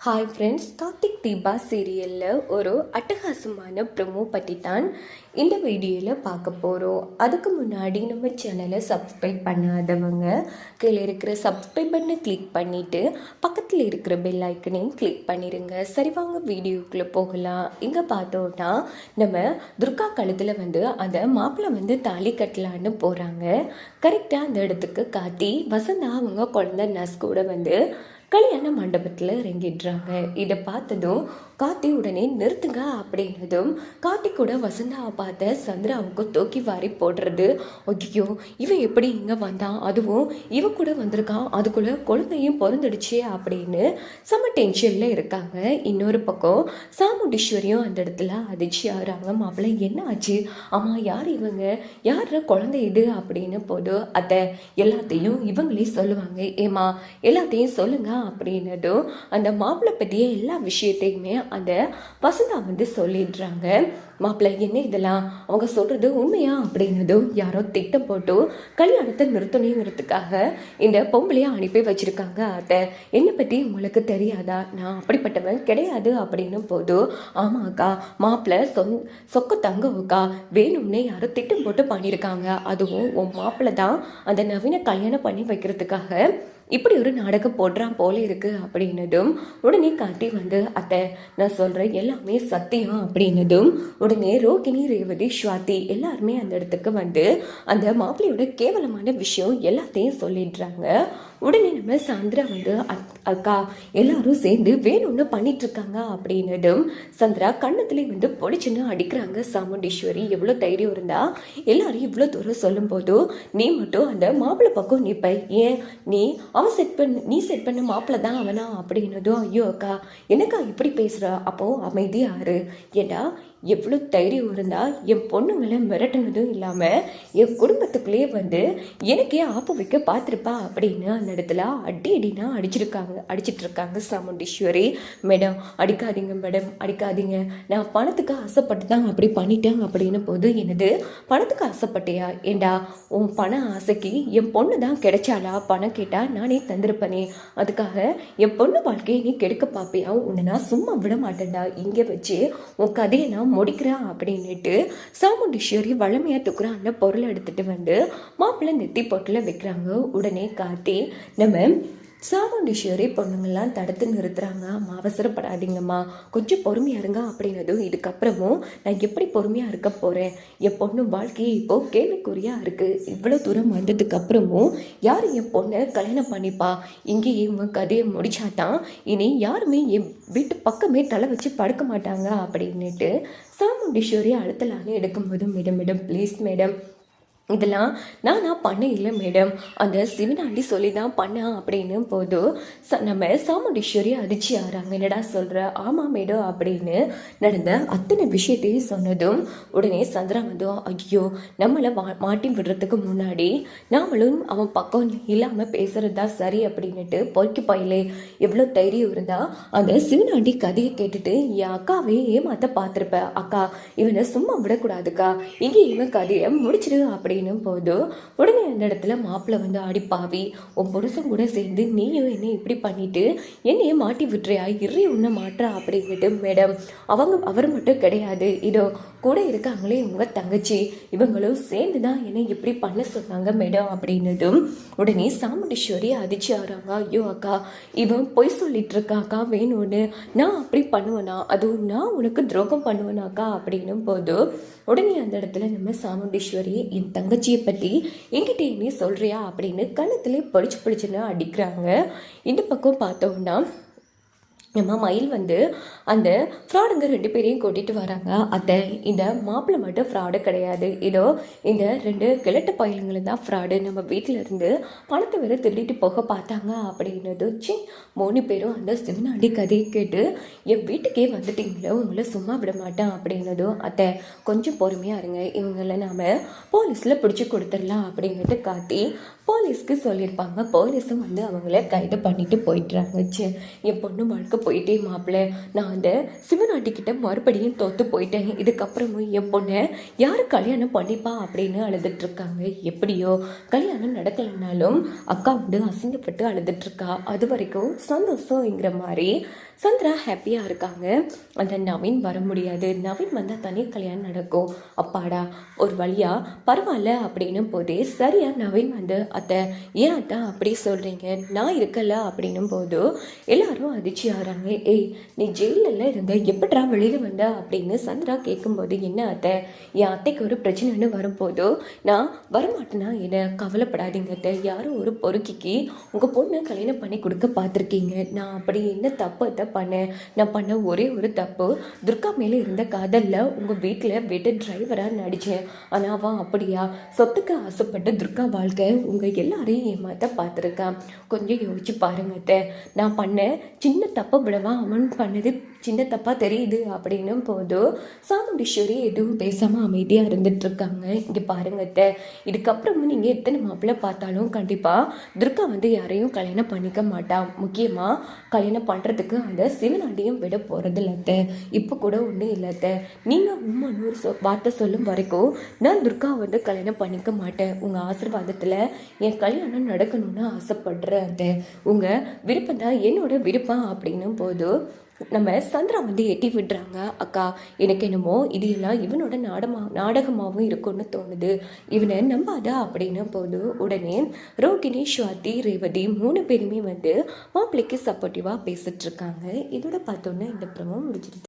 Hi friends Karthik Deepa சீரியலில் ஒரு அட்டகாசமான ப்ரொமோ பற்றி தான் இந்த வீடியோவில் பார்க்க போகிறோம் அதுக்கு முன்னாடி நம்ம சேனலை சப்ஸ்கிரைப் பண்ணாதவங்க கீழே இருக்கிற சப்ஸ்கிரைப் பண்ணை கிளிக் பண்ணிவிட்டு பக்கத்தில் இருக்கிற பெல் ஐக்கனையும் கிளிக் பண்ணிடுங்க சரி வாங்க வீடியோக்குள்ளே போகலாம். இங்கே பார்த்தோன்னா நம்ம துர்கா கழுத்தில் வந்து அந்த மாப்பிள்ளை வந்து தாலி கட்டலான்னு போகிறாங்க கரெக்டாக அந்த இடத்துக்கு காத்தி வசந்தா அவங்க குழந்தை நர்ஸ் கூட வந்து கல்யாண மண்டபத்தில் இறங்கிடுறாங்க. இதை பார்த்ததும் கார்த்தி உடனே நிறுத்துங்க அப்படின்னதும் கார்த்தி கூட வசந்தாவை பார்த்த சந்திராவுக்கு தூக்கி வாரி போடுறது. ஐயோ இவன் எப்படி இங்கே வந்தான்? அதுவும் இவன் கூட வந்திருக்கான். அதுக்குள்ளே குழந்தையும் பிறந்துடுச்சே அப்படின்னு செம்ம டென்ஷனில் இருக்காங்க. இன்னொரு பக்கம் சாமுண்டீஸ்வரியும் அந்த இடத்துல அதிர்ச்சி ஆகிறாங்க. மாப்பிள்ளை என்ன ஆச்சு? ஆமாம் யார் இவங்க? யார் குழந்தை இது? அப்படின்னு போதும் அத்தை எல்லாத்தையும் இவங்களே சொல்லுவாங்க. ஏமா எல்லாத்தையும் சொல்லுங்க அப்படின்னதும் அந்த மாப்பிள்ளை பற்றிய எல்லா விஷயத்தையுமே அந்த வசந்தா வந்து சொல்லிடுறாங்க. மாப்பிள்ளை என்ன இதெல்லாம்? அவங்க சொல்கிறது உண்மையா? அப்படின்னதும் யாரோ திட்டம் போட்டு கல்யாணத்தை நிறுத்தணுங்கிறதுக்காக இந்த பொம்பளையை அனுப்பி வச்சுருக்காங்க அத்தை. என்னை பற்றி உங்களுக்கு தெரியாதா? நான் அப்படிப்பட்டவன் கிடையாது அப்படின்னும் போதும் ஆமாக்கா மாப்பிள்ளை சொந் சொக்க தங்கவுக்கா வேணும்னே யாரோ திட்டம் போட்டு பண்ணியிருக்காங்க அதுவும் உன் மாப்பிள்ளை தான் அந்த நவீன கல்யாணம் பண்ணி வைக்கிறதுக்காக இப்படி ஒரு நாடகம் போடுறான் போல இருக்கு அப்படின்னதும் உடனே காட்டி வந்து அத்தை நான் சொல்கிறேன் எல்லாமே சத்தியம் அப்படின்னதும் உடனே ரோகிணி ரேவதி ஸ்வாதி எல்லாருமே அந்த இடத்துக்கு வந்து அந்த மாப்பிள்ளையோட கேவலமான விஷயம் எல்லாத்தையும் சொல்லிடுறாங்க. உடனே நம்ம சந்திரா வந்து அக்- அக்கா எல்லாரும் சேர்ந்து வேணும்னு பண்ணிட்டு இருக்காங்க அப்படின்னதும் சந்திரா கண்ணத்துல வந்து பொடிச்சுன்னு அடிக்கிறாங்க. சாமுண்டீஸ்வரி எவ்வளோ தைரியம் இருந்தா எல்லாரும் இவ்வளோ தூரம் சொல்லும்போது நீ மட்டும் அந்த மாப்பிள்ளை பக்கம் நிப்ப. ஏன்? நீ அவன் செட் பண்ண நீ செட் பண்ண மாப்பிள்ளை தான் அவனா? அப்படின்னதும் ஐயோ அக்கா என்னக்கா இப்படி பேசுகிற அப்போ அமைதியாரு ஏன்னா எவ்வளோ தைரியம் இருந்தால் என் பொண்ணுங்களை மிரட்டினதும் இல்லாமல் என் குடும்பத்துக்குள்ளேயே வந்து எனக்கே ஆப்பு வைக்க பார்த்துருப்பா அப்படின்னு அந்த இடத்துல அடி அடினா அடிச்சிருக்காங்க அடிச்சிட்ருக்காங்க சாமுண்டீஸ்வரி. மேடம் அடிக்காதீங்க மேடம் அடிக்காதீங்க. நான் பணத்துக்கு ஆசைப்பட்டு தான் அப்படி பண்ணிட்டேன் அப்படின்னு போது என்னது? பணத்துக்கு ஆசைப்பட்டியா? ஏண்டா உன் பண ஆசைக்கு என் பொண்ணு தான் கிடைச்சாளா? பணம் கேட்டால் நானே தந்திருப்பனே. அதுக்காக என் பொண்ணு வாழ்க்கையை நீ கெடுக்க பார்ப்பியா உன்னை நான் சும்மா விட மாட்டேன்டா. இங்கே வச்சு உன் கதையை நான் முடிக்கிறேன் அப்படின்னுட்டு சாமுண்டீஸ்வரி வளமையாக தூக்குற அந்த பொருளை எடுத்துட்டு வந்து மாப்பிள்ளை நெத்தி பொட்டில் வைக்கிறாங்க. உடனே காட்டி நம்ம சாமுண்டீஸ்வரி பொண்ணுங்கள்லாம் தடுத்து நிறுத்துறாங்க. அம்மா அவசரப்படாதீங்கம்மா. கொஞ்சம் பொறுமையாக இருங்க அப்படின்னதும் இதுக்கப்புறமும் நான் எப்படி பொறுமையாக இருக்க போகிறேன் என் பொண்ணு வாழ்க்கையை இப்போ கேள்விக்குறியாக இருக்குது இவ்வளோ தூரம் வந்ததுக்கப்புறமும் யார் என் பொண்ணை கல்யாணம் பண்ணிப்பா? இங்கேயே இவங்க கதையை முடிச்சாதான் இனி யாருமே என் வீட்டு பக்கமே தலை வச்சு படுக்க மாட்டாங்க அப்படின்னுட்டு சாமுண்டீஸ்வரி அழுத்தலான்னு எடுக்கும்போது மேடம் மேடம் ப்ளீஸ் மேடம் இதெல்லாம் நான் நான் பண்ண இல்லை மேடம். அந்த சிவனாண்டி சொல்லி தான் பண்ணேன் அப்படின்னு போதும் ச நம்ம சாமுண்டீஸ்வரி அதிர்ச்சி ஆறாங்க என்னடா சொல்கிற ஆமாம் மேடம் அப்படின்னு நடந்த அத்தனை விஷயத்தையும் சொன்னதும் உடனே சந்திரா வந்து ஐயோ நம்மளை மா மாட்டி விடுறதுக்கு முன்னாடி நாமளும் அவன் பக்கம் இல்லாமல் பேசுகிறது தான் சரி அப்படின்னுட்டு பொறுக்கி பாயிலே. எவ்வளோ தைரியம் இருந்தால் அந்த சிவனாண்டி கதையை கேட்டுட்டு என் அக்காவே ஏமாத்த பார்த்துருப்பேன் அக்கா இவனை சும்மா விடக்கூடாதுக்கா. இங்கே இவன் கதையை முடிச்சிடு அப்படின்னு அப்படின்னும் போது உடனே அந்த இடத்துல மாப்பிள்ளை வந்து அடிப்பாவி உன் புருஷன் கூட சேர்ந்து நீயும் என்ன இப்படி பண்ணிட்டு என்னைய மாட்டி விட்டுறியா? இறி உன்னை மாற்றா அப்படின்ட்டு மேடம் அவங்க அவர் மட்டும் கிடையாது. இதோ கூட இருக்காங்களே உங்க தங்கச்சி இவங்களும் சேர்ந்து தான் என்னை இப்படி பண்ண சொன்னாங்க மேடம் அப்படின்னதும் உடனே சாமுண்டீஸ்வரி அதிர்ச்சி ஆறாங்க. ஐயோ அக்கா இவன் பொய் சொல்லிட்டு இருக்காக்கா வேணும்னு நான் அப்படி பண்ணுவேனா? அதுவும் நான் உனக்கு துரோகம் பண்ணுவேனாக்கா அப்படின்னும் போது உடனே அந்த இடத்துல நம்ம சாமுண்டீஸ்வரி என் தங்கச்சியை பற்றி என்கிட்ட நீ அப்படின்னு கன்னத்திலே படிச்சு படிச்சுன்னு அடிக்கிறாங்க. இந்த பக்கம் பார்த்தோம்னா நம்ம மயில் வந்து அந்த ஃப்ராடுங்க ரெண்டு பேரையும் கூட்டிகிட்டு வராங்க. அத்தை இந்த மாப்பிள்ளை மட்டும் ஃப்ராடு கிடையாது. இதோ இந்த ரெண்டு கிழட்டு பயிலுங்களும் தான் ஃப்ராடு நம்ம வீட்டில் இருந்து பணத்தை வேறு திருடிட்டு போக பார்த்தாங்க அப்படின்னது சி மூணு பேரும் அந்த சிவனாண்டி கதையை கேட்டு என் வீட்டுக்கே வந்துட்டீங்களோ உங்களை சும்மா விட மாட்டேன் அப்படின்னதும் அத்தை கொஞ்சம் பொறுமையாக இருங்க. இவங்கள நாம் போலீஸில் பிடிச்சி கொடுத்துடலாம் அப்படின்னுட்டு காட்டி போலீஸ்க்கு சொல்லியிருப்பாங்க. போலீஸும் வந்து அவங்கள கைது பண்ணிட்டு போயிட்டுறாங்க ச்சே என் பொண்ணு வாழ்க்கை போயிட்டே மாப்பிள்ள நான் அந்த சிவநாட்டிக்கிட்ட மறுபடியும் தோத்து போயிட்டேன். இதுக்கப்புறமும் என் பொண்ணை யார் கல்யாணம் பண்ணிப்பா அப்படின்னு அழுதுட்டுருக்காங்க எப்படியோ கல்யாணம் நடக்கலைனாலும் அக்கா வந்து அசிங்கப்பட்டு அழுதுட்டுருக்கா அது வரைக்கும் சந்தோஷங்கிற மாதிரி சந்திரா ஹாப்பியாக இருக்காங்க. அந்த நவீன் வர முடியாது. நவீன் வந்தால் தனி கல்யாணம் நடக்கும். அப்பாடா ஒரு வழியா பரவாயில்ல அப்படின்னும் போதே சரியா நவீன் வந்து அத்தை ஏன் அத்தா அப்படி சொல்கிறீங்க நான் இருக்கல அப்படின்னும் போது எல்லாரும் அதிர்ச்சியாக ஆகிறாங்க ஏய் நீ ஜெயிலில் இருந்த எப்படா வெளியில் வந்த? அப்படின்னு சந்திரா கேட்கும்போது என்ன அத்தை? என் அத்தைக்கு ஒரு பிரச்சனைன்னு வரும்போது நான் வரமாட்டேன்னா என்ன கவலைப்படாதீங்க அத்தை. யாரும் ஒரு பொறுக்கிக்கு உங்கள் பொண்ணை கல்யாணம் பண்ணி கொடுக்க பார்த்துருக்கீங்க. நான் அப்படி என்ன தப்பு அத்தை பண்ணேன்? நான் பண்ண ஒரே ஒரு தப்பு துர்கா மேலே இருந்த காதலில் உங்கள் வீட்டில் வீட்டு டிரைவராக நடித்தேன் ஆனால் அவன் அப்படியா? சொத்துக்கு ஆசைப்பட்ட துர்கா வாழ்க்கை உங்கள் எல்லாரையும் ஏமாத்த பார்த்துருக்கான். கொஞ்சம் யோசிச்சு பாருங்க அத்தை. நான் பண்ண சின்ன தப்பை கோபடமாக அமௌண்ட் பண்ணது சின்ன தப்பாக தெரியுது அப்படின்னும் போதும் சாமுண்டீஸ்வரி எதுவும் பேசாமல் அமைதியாக இருந்துகிட்ருக்காங்க இங்கே பாருங்க அத்தை. இதுக்கப்புறமும் நீங்கள் எத்தனை மாப்பிள்ளை பார்த்தாலும் கண்டிப்பாக துர்கா வந்து யாரையும் கல்யாணம் பண்ணிக்க மாட்டா. முக்கியமாக கல்யாணம் பண்ணுறதுக்கு அந்த சிவனாண்டியும் விட போகிறது அத்தை. இப்போ கூட ஒன்றும் இல்லை அத்தை. நீங்கள் உண்மைன்னு ஒரு சொ வார்த்தை சொல்லும் வரைக்கும் நான் துர்கா வந்து கல்யாணம் பண்ணிக்க மாட்டேன். உங்கள் ஆசீர்வாதத்தில் என் கல்யாணம் நடக்கணும்னு ஆசைப்படுறேன் அத்தை. உங்கள் விருப்பம் தான் என்னோட விருப்பம் அப்படின்னு போது நம்ம சந்திரா வந்து எட்டி விடுறாங்க. அக்கா எனக்கு என்னமோ இது எல்லாம் இவனோட நாடமா நாடகமாகவும் இருக்கும்னு தோணுது. இவனை நம்பாதா? அப்படின்னு போது உடனே ரோகிணி ஸ்வாதி ரேவதி மூணு பேருமே வந்து மாப்பிள்ளைக்கு சப்போர்ட்டிவாக பேசிகிட்ருக்காங்க இதோட பார்த்தோன்னே இந்த ப்ரமோ முடிஞ்சிருது